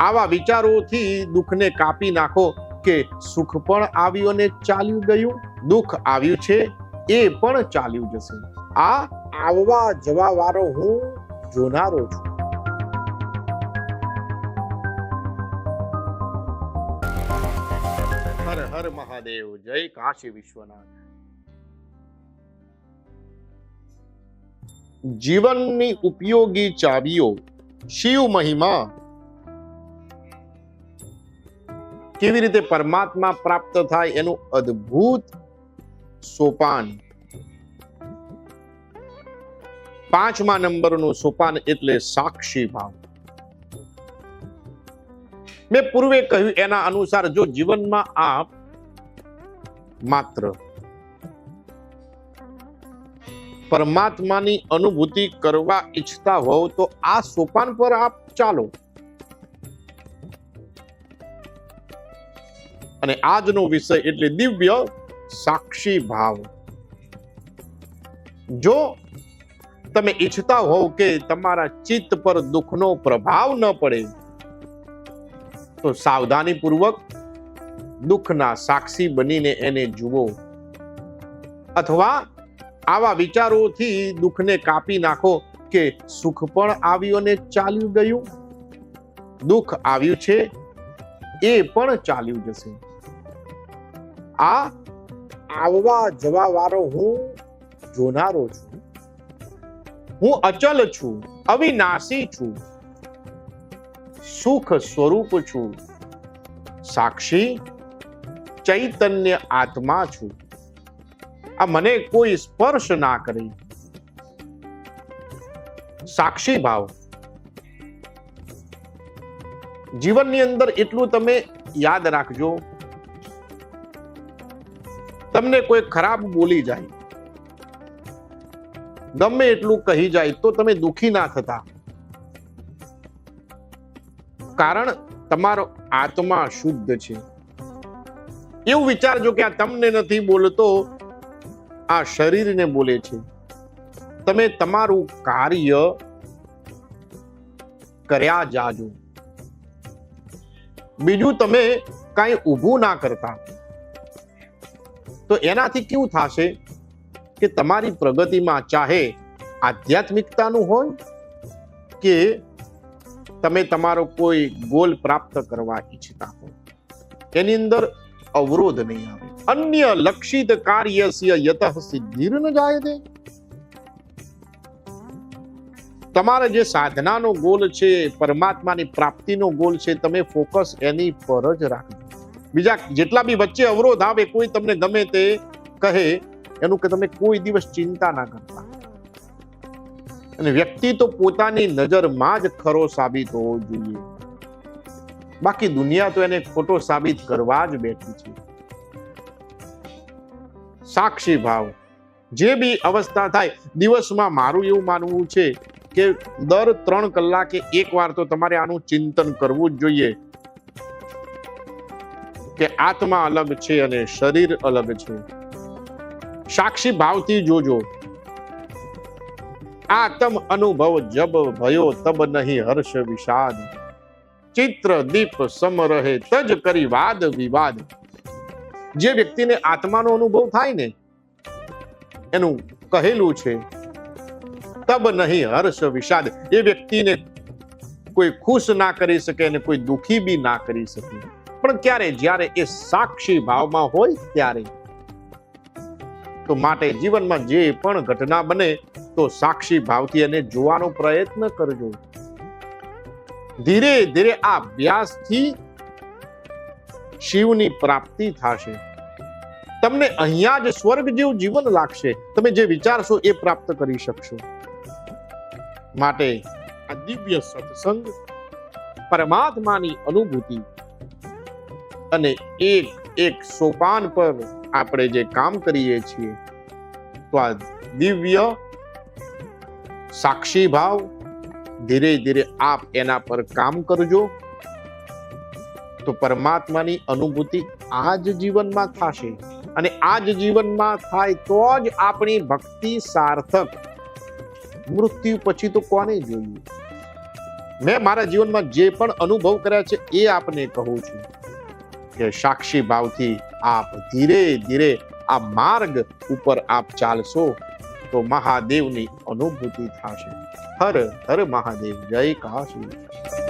આવા વિચારોથી દુઃખને કાપી નાખો કે સુખ પણ આવ્યું અને ચાલ્યું ગયું, દુઃખ આવ્યું છે, એ પણ ચાલ્યું જશે. આ આવવા જવા વાળો હું જોનારો છું. હર હર મહાદેવ, જય કાશી વિશ્વનાથ. જીવનની ઉપયોગી ચાવીઓ શિવ મહિમા કેવી રીતે પરમાત્મા પ્રાપ્ત થાય એનું અદ્ભુત સોપાન. પાંચમા નંબરનું સોપાન એટલે સાક્ષી ભાવ. મેં પૂર્વે કહ્યું એના અનુસાર જો જીવનમાં આપ માત્ર પરમાત્માની અનુભૂતિ કરવા ઈચ્છતા હોવ તો આ સોપાન પર આપ ચાલો. અને આજનો વિષય એટલે દિવ્ય સાક્ષી ભાવ. જો તમે ઈચ્છતા હોવ કે તમારા ચિત્ત પર દુઃખનો પ્રભાવ ન પડે, તો સાવધાની પૂર્વક દુઃખના સાક્ષી બનીને એને જુઓ. અથવા આવા વિચારોથી દુઃખને કાપી નાખો કે સુખ પણ આવ્યું અને ચાલ્યું ગયું. દુઃખ આવ્યું છે, એ પણ ચાલ્યું જશે. આ આવવા જવા વાળો હું જોનારો છું. હું અચલ છું, અવિનાશી છું, સુખ સ્વરૂપ છું, સાક્ષી, ચૈતન્ય આત્મા છું. આ મને કોઈ સ્પર્શ ના કરે. સાક્ષી ભાવ. જીવનની અંદર એટલું તમે યાદ રાખજો. તમને કોઈ ખરાબ બોલી જાય, ગમે એટલું કહી જાય તો તમે દુખી ના થતા. કારણ તમારો આત્મા શુદ્ધ છે. એવું વિચારજો કે આ તમને નથી બોલતો, આ શરીરને બોલે છે. તમે તમારું કાર્ય કર્યા જાજો. બીજું તમે કાંઈ ઊભું ના કરતા. તો એનાથી કેવું થશે કે તમારી પ્રગતિમાં ચાહે આધ્યાત્મિકતાનું હોય કે તમે તમારો કોઈ ગોલ પ્રાપ્ત કરવા ઈચ્છતા હો. એની અંદર અવરોધ નહીં આવે. અન્ય લક્ષિત કાર્યસ્ય યતઃ સિદ્ધિર ન જાય દે તમારા જે સાધનાનો ગોલ છે, પરમાત્માની પ્રાપ્તિનો ગોલ છે, તમે ફોકસ એની પર જ રાખજો. બીજા જેટલા બી વચ્ચે અવરોધ આવે, કોઈ તમને ગમે તે કહે, એનું કે તમે કોઈ દિવસ ચિંતા ના કરતા. અને વ્યક્તિ તો પોતાની નજરમાં જ ખરો સાબિત હોવો જોઈએ. બાકી દુનિયા તો એને ખોટો સાબિત કરવા જ બેઠી છે. સાક્ષી ભાવ. જે બી અવસ્થા થાય, દિવસમાં મારું એવું માનવું છે કે દર ત્રણ કલાકે એક વાર તો તમારે આનું ચિંતન કરવું જ જોઈએ. કે આત્મા અલગ છે અને શરીર અલગ છે. સાક્ષી ભાવથી જોજો. આત્મ અનુભવ જબ ભયો તબ નહીં હર્ષ વિષાદ. ચિત્ર દીપ સમ રહે તજ કરી વાદ વિવાદ. જે વ્યક્તિને આત્માનો અનુભવ થાય ને, એનું કહેલું છે, તબ નહીં હર્ષ વિષાદ. એ વ્યક્તિને કોઈ ખુશ ના કરી શકે અને કોઈ દુખી બી ના કરી શકે. પણ ક્યારે જ્યારે એ સાક્ષી ભાવમાં હોય ત્યારે તો માટે જીવનમાં જે પણ ઘટના બને તો સાક્ષી ભાવથી એને જોવાનો પ્રયત્ન કરજો. ધીરે ધીરે આ અભ્યાસથી શિવની પ્રાપ્તિ થશે. તમને અહીંયા જ સ્વર્ગ જેવું જીવન લાગશે. તમે જે વિચારશો એ પ્રાપ્ત કરી શકશો. માટે આ દિવ્ય સત્સંગ પરમાત્માની અનુભૂતિ અને એક એક સોપાન પર આપણે જે કામ કરીએ છીએ, તો આ દિવ્ય સાક્ષી ભાવ ધીરે ધીરે આપ એના પર કામ કરજો. તો પરમાત્માની અનુભૂતિ આ જ જીવનમાં થશે અને આ જ જીવનમાં થાય તો જ આપણી ભક્તિ સાર્થક. મૃત્યુ પછી તો કોને જોઈએ? મેં મારા જીવનમાં જે પણ અનુભવ કર્યા છે એ આપને કહું છું. સાક્ષી ભાવથી આપ ધીરે ધીરે આ માર્ગ ઉપર આપ ચાલશો તો મહાદેવની અનુભૂતિ થશે. હર હર મહાદેવ, જય કાશી.